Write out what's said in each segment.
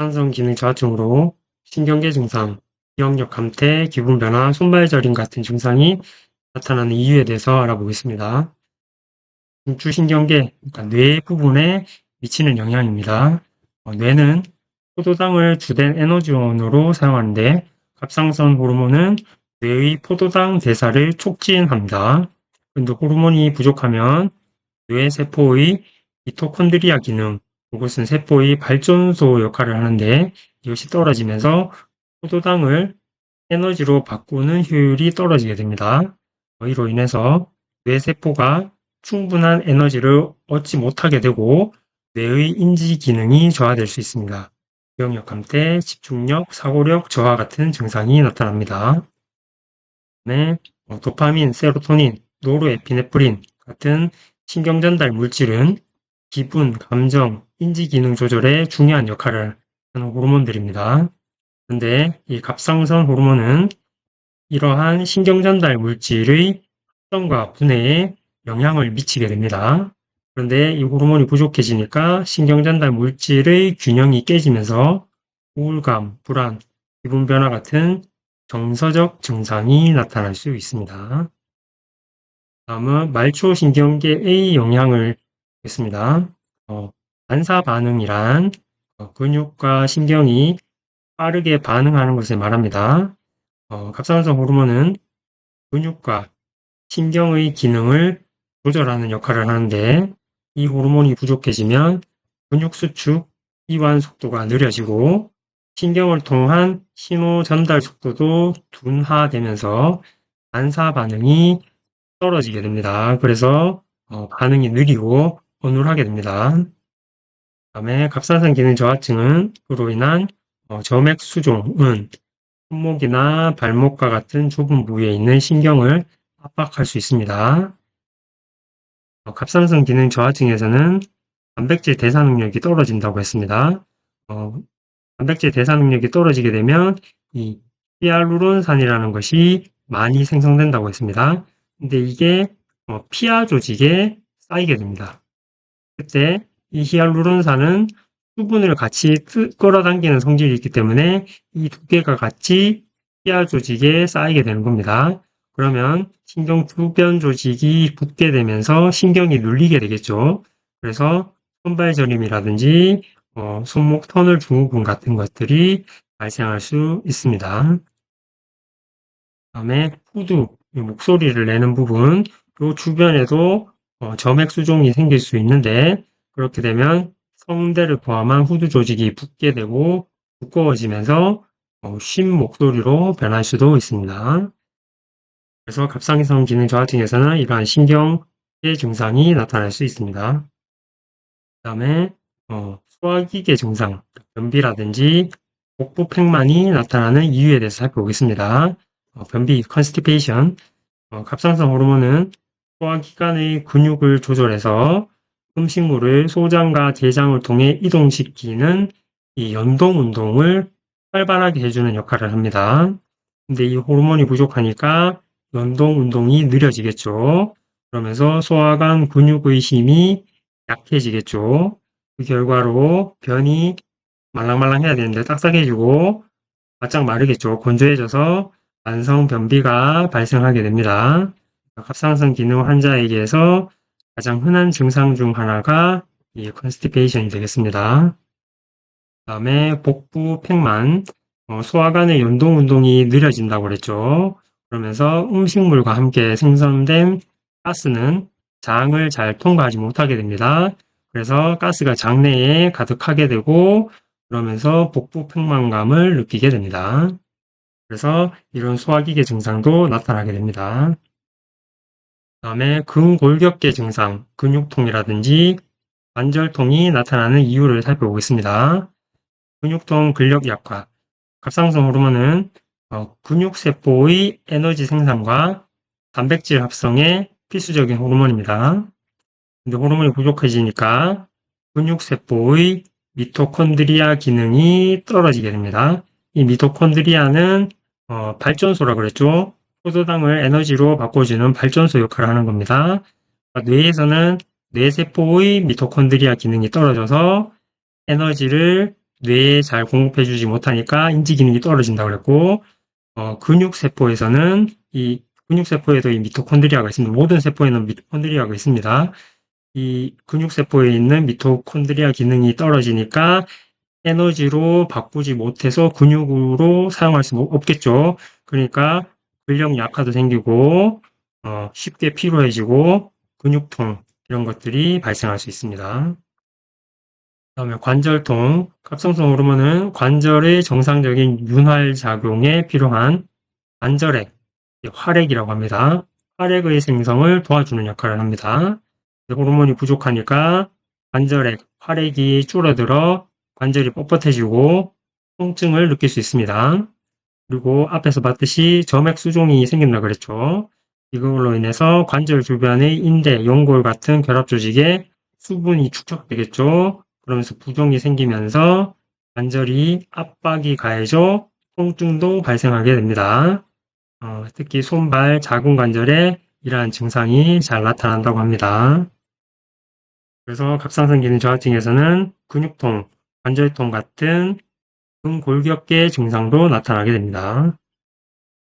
산성 기능 저하 증으로 신경계 증상, 기억력 감퇴, 기분 변화, 손발 저림 같은 증상이 나타나는 이유에 대해서 알아보겠습니다. 중추신경계, 그러니까 뇌 부분에 미치는 영향입니다. 어, 뇌는 포도당을 주된 에너지원으로 사용하는데 갑상선 호르몬은 뇌의 포도당 대사를 촉진합니다. 그런데 호르몬이 부족하면 뇌 세포의 미토콘드리아 기능, 이것은 세포의 발전소 역할을 하는데 이것이 떨어지면서 포도당을 에너지로 바꾸는 효율이 떨어지게 됩니다. 어, 이로 인해서 뇌세포가 충분한 에너지를 얻지 못하게 되고 뇌의 인지 기능이 저하될 수 있습니다. 기억력 감퇴, 집중력, 사고력 저하 같은 증상이 나타납니다. 네, 어, 도파민, 세로토닌, 노르에피네프린 같은 신경전달 물질은 기분, 감정, 인지 기능 조절에 중요한 역할을 하는 호르몬들입니다. 그런데 이 갑상선 호르몬은 이러한 신경전달 물질의 합성과 분해에 영향을 미치게 됩니다. 그런데 이 호르몬이 부족해지니까 신경전달 물질의 균형이 깨지면서 우울감, 불안, 기분 변화 같은 정서적 증상이 나타날 수 있습니다. 다음은 말초신경계의 영향을 보겠습니다. 어, 반사 반응이란 어, 근육과 신경이 빠르게 반응하는 것을 말합니다. 어, 갑상선 호르몬은 근육과 신경의 기능을 조절하는 역할을 하는데 이 호르몬이 부족해지면 근육 수축, 이완 속도가 느려지고 신경을 통한 신호 전달 속도도 둔화되면서 반사 반응이 떨어지게 됩니다. 그래서 어, 반응이 느리고 어눌하게 됩니다. 다음에 갑상선 기능 저하증은 으로 인한 어, 점액 수종은 손목이나 발목과 같은 좁은 부위에 있는 신경을 압박할 수 있습니다. 어, 갑상선 기능 저하증에서는 단백질 대사 능력이 떨어진다고 했습니다. 어, 단백질 대사 능력이 떨어지게 되면 이 히알루론산이라는 것이 많이 생성된다고 했습니다. 근데 이게 어, 피하 조직에 쌓이게 됩니다. 그때 이 히알루론산은 수분을 같이 뜨- 끌어당기는 성질이 있기 때문에 이 두 개가 같이 피하 조직에 쌓이게 되는 겁니다. 그러면 신경 주변 조직이 붙게 되면서 신경이 눌리게 되겠죠. 그래서 손발 저림이라든지 어, 손목 터널 증후군 같은 것들이 발생할 수 있습니다. 다음에 후두, 이 목소리를 내는 부분, 이 주변에도 어, 점액 수종이 생길 수 있는데 그렇게 되면 성대를 포함한 후두 조직이 붓게 되고 두꺼워지면서 어, 쉰 목소리로 변할 수도 있습니다. 그래서 갑상선 기능 저하증에서는 이러한 신경계 증상이 나타날 수 있습니다. 그 다음에 어, 소화기계 증상, 변비라든지 복부 팽만이 나타나는 이유에 대해서 살펴보겠습니다. 어, 변비, 컨스티페이션, 어, 갑상선 호르몬은 소화기관의 근육을 조절해서 음식물을 소장과 대장을 통해 이동시키는 이 연동 운동을 활발하게 해주는 역할을 합니다. 근데 이 호르몬이 부족하니까 연동 운동이 느려지겠죠. 그러면서 소화관 근육의 힘이 약해지겠죠. 그 결과로 변이 말랑말랑해야 되는데 딱딱해지고 바짝 마르겠죠. 건조해져서 만성 변비가 발생하게 됩니다. 갑상선 기능 환자에게서 가장 흔한 증상 중 하나가 이 컨스티페이션이 되겠습니다. 다음에 복부 팽만, 어, 소화관의 연동 운동이 느려진다고 그랬죠. 그러면서 음식물과 함께 생성된 가스는 장을 잘 통과하지 못하게 됩니다. 그래서 가스가 장내에 가득하게 되고 그러면서 복부 팽만감을 느끼게 됩니다. 그래서 이런 소화기계 증상도 나타나게 됩니다. 다음에 근골격계 증상, 근육통이라든지 관절통이 나타나는 이유를 살펴보겠습니다. 근육통 근력 약화, 갑상선 호르몬은 어, 근육세포의 에너지 생산과 단백질 합성에 필수적인 호르몬입니다. 근데 호르몬이 부족해지니까 근육세포의 미토콘드리아 기능이 떨어지게 됩니다. 이 미토콘드리아는 어, 발전소라 그랬죠. 포도당을 에너지로 바꿔주는 발전소 역할을 하는 겁니다. 뇌에서는 뇌세포의 미토콘드리아 기능이 떨어져서 에너지를 뇌에 잘 공급해주지 못하니까 인지 기능이 떨어진다고 그랬고, 어, 근육세포에서는 이 근육세포에도 이 미토콘드리아가 있습니다. 모든 세포에는 미토콘드리아가 있습니다. 이 근육세포에 있는 미토콘드리아 기능이 떨어지니까 에너지로 바꾸지 못해서 근육으로 사용할 수 없겠죠. 그러니까 근력 약화도 생기고 어, 쉽게 피로해지고 근육통 이런 것들이 발생할 수 있습니다. 다음에 관절통, 갑상선 호르몬은 관절의 정상적인 윤활 작용에 필요한 관절액, 활액이라고 합니다. 활액의 생성을 도와주는 역할을 합니다. 호르몬이 부족하니까 관절액, 활액이 줄어들어 관절이 뻣뻣해지고 통증을 느낄 수 있습니다. 그리고 앞에서 봤듯이 점액 수종이 생긴다 그랬죠. 이걸로 인해서 관절 주변의 인대, 연골 같은 결합 조직에 수분이 축적되겠죠. 그러면서 부종이 생기면서 관절이 압박이 가해져 통증도 발생하게 됩니다. 어, 특히 손발 자궁 관절에 이러한 증상이 잘 나타난다고 합니다. 그래서 갑상선 기능 저하증에서는 근육통, 관절통 같은 근 골격계 증상도 나타나게 됩니다.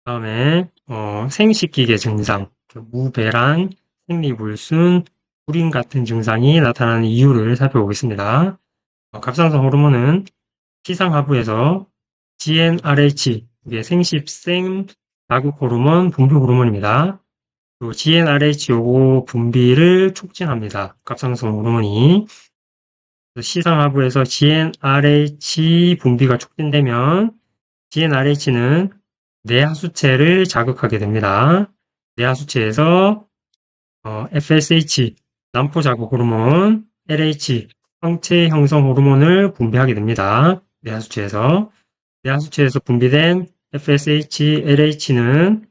다음에 어, 생식기계 증상, 무배란, 생리불순, 불임 같은 증상이 나타나는 이유를 살펴보겠습니다. 어, 갑상선 호르몬은 시상하부에서 GnRH, 이게 생십생 자극 호르몬, 분비 호르몬입니다. 또 GnRH 요거 분비를 촉진합니다. 갑상선 호르몬이. 시상하부에서 GnRH 분비가 촉진되면 GnRH는 뇌하수체를 자극하게 됩니다. 뇌하수체에서 어, FSH, 난포 자극 호르몬, LH, 황체 형성 호르몬을 분비하게 됩니다. 뇌하수체에서. 뇌하수체에서 분비된 FSH, LH는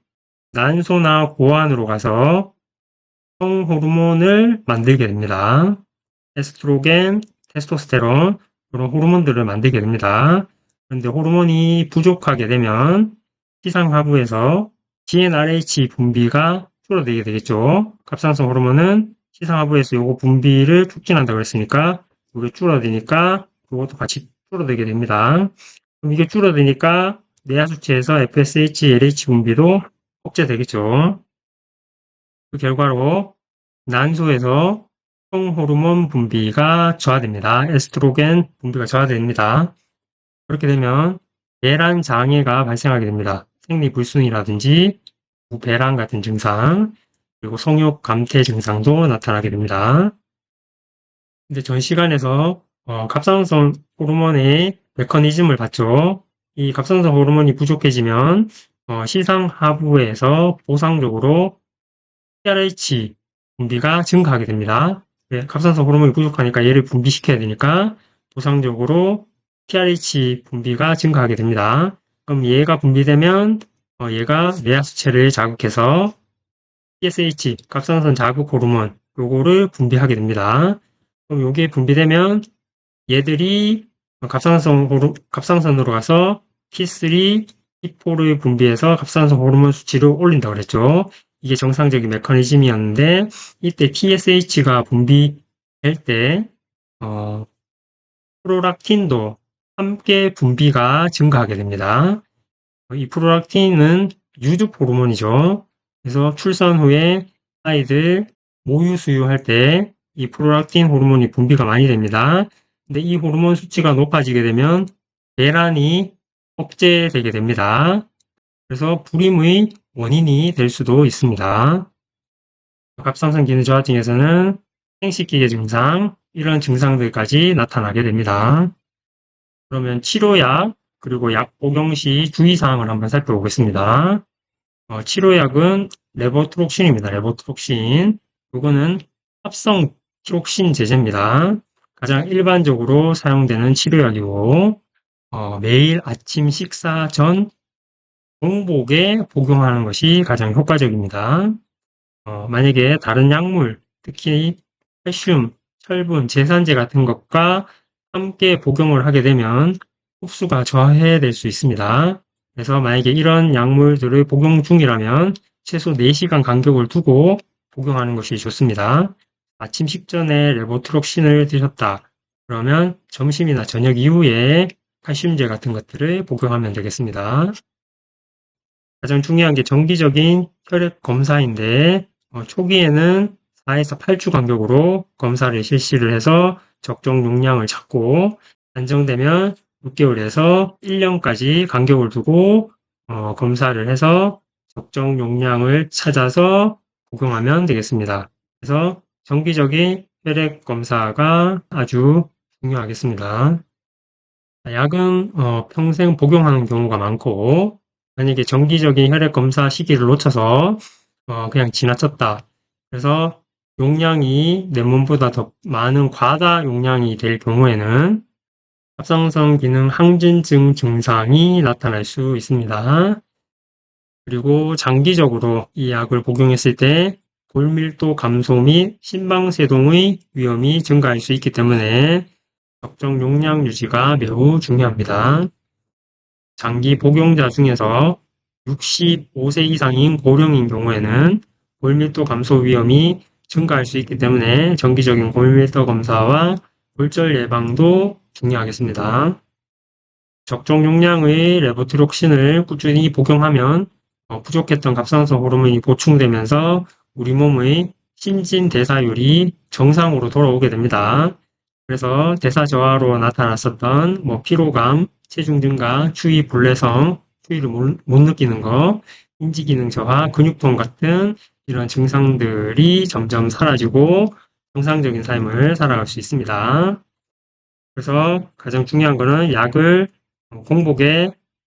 난소나 고환으로 가서 성 호르몬을 만들게 됩니다. 에스트로겐, 테스토스테론 그런 호르몬들을 만들게 됩니다. 그런데 호르몬이 부족하게 되면 시상하부에서 GnRH 분비가 줄어들게 되겠죠. 갑상선 호르몬은 시상하부에서 요거 분비를 촉진한다고 했으니까 이게 줄어드니까 이것도 같이 줄어들게 됩니다. 그럼 이게 줄어드니까 뇌하수체에서 FSH, LH 분비도 억제되겠죠. 그 결과로 난소에서 성 호르몬 분비가 저하됩니다. 에스트로겐 분비가 저하됩니다. 그렇게 되면 배란 장애가 발생하게 됩니다. 생리 불순이라든지 배란 같은 증상, 그리고 성욕 감퇴 증상도 나타나게 됩니다. 근데 전 시간에서 어, 갑상선 호르몬의 메커니즘을 봤죠. 이 갑상선 호르몬이 부족해지면 어, 시상 하부에서 보상적으로 TRH 분비가 증가하게 됩니다. 네, 갑상선 호르몬이 부족하니까 얘를 분비시켜야 되니까 보상적으로 TRH 분비가 증가하게 됩니다. 그럼 얘가 분비되면 어, 얘가 뇌하수체를 자극해서 TSH, 갑상선 자극 호르몬 요거를 분비하게 됩니다. 그럼 요게 분비되면 얘들이 갑상선 호르, 갑상선으로 가서 T3, T4를 분비해서 갑상선 호르몬 수치를 올린다고 그랬죠. 이게 정상적인 메커니즘이었는데 이때 TSH가 분비될 때 어, 프로락틴도 함께 분비가 증가하게 됩니다. 이 프로락틴은 유죽 호르몬이죠. 그래서 출산 후에 아이들 모유 수유할 때 이 프로락틴 호르몬이 분비가 많이 됩니다. 근데 이 호르몬 수치가 높아지게 되면 배란이 억제되게 됩니다. 그래서 불임의 원인이 될 수도 있습니다. 갑상선 기능 저하증에서는 생식기계 증상, 이런 증상들까지 나타나게 됩니다. 그러면 치료약, 그리고 약 복용 시 주의사항을 한번 살펴보겠습니다. 어, 치료약은 레보트록신입니다. 레보트록신. 이거는 합성 트록신 제제입니다. 가장 일반적으로 사용되는 치료약이고 어, 매일 아침 식사 전 공복에 복용하는 것이 가장 효과적입니다. 어, 만약에 다른 약물, 특히 칼슘, 철분, 제산제 같은 것과 함께 복용을 하게 되면 흡수가 저하될 수 있습니다. 그래서 만약에 이런 약물들을 복용 중이라면 최소 4시간 간격을 두고 복용하는 것이 좋습니다. 아침 식전에 레보트록신을 드셨다. 그러면 점심이나 저녁 이후에 칼슘제 같은 것들을 복용하면 되겠습니다. 가장 중요한 게 정기적인 혈액 검사인데 어, 초기에는 4에서 8주 간격으로 검사를 실시를 해서 적정 용량을 찾고 안정되면 6개월에서 1년까지 간격을 두고 어, 검사를 해서 적정 용량을 찾아서 복용하면 되겠습니다. 그래서 정기적인 혈액 검사가 아주 중요하겠습니다. 약은 어, 평생 복용하는 경우가 많고 만약에 정기적인 혈액 검사 시기를 놓쳐서 어, 그냥 지나쳤다. 그래서 용량이 내 몸보다 더 많은 과다 용량이 될 경우에는 갑상선 기능 항진증 증상이 나타날 수 있습니다. 그리고 장기적으로 이 약을 복용했을 때 골밀도 감소 및 심방세동의 위험이 증가할 수 있기 때문에 적정 용량 유지가 매우 중요합니다. 장기 복용자 중에서 65세 이상인 고령인 경우에는 골밀도 감소 위험이 증가할 수 있기 때문에 정기적인 골밀도 검사와 골절 예방도 중요하겠습니다. 적정 용량의 레보티록신을 꾸준히 복용하면 어, 부족했던 갑상선 호르몬이 보충되면서 우리 몸의 신진 대사율이 정상으로 돌아오게 됩니다. 그래서 대사 저하로 나타났었던 뭐 피로감, 체중 증가, 추위 불내성, 추위를 못, 못 느끼는 거, 인지 기능 저하, 근육통 같은 이런 증상들이 점점 사라지고 정상적인 삶을 살아갈 수 있습니다. 그래서 가장 중요한 거는 약을 공복에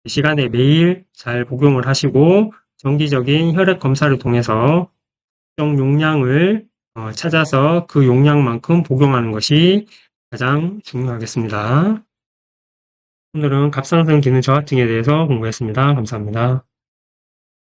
시간에 매일 잘 복용을 하시고 정기적인 혈액 검사를 통해서 특정 용량을 어, 찾아서 그 용량만큼 복용하는 것이 가장 중요하겠습니다. 오늘은 갑상선 기능 저하증에 대해서 공부했습니다. 감사합니다.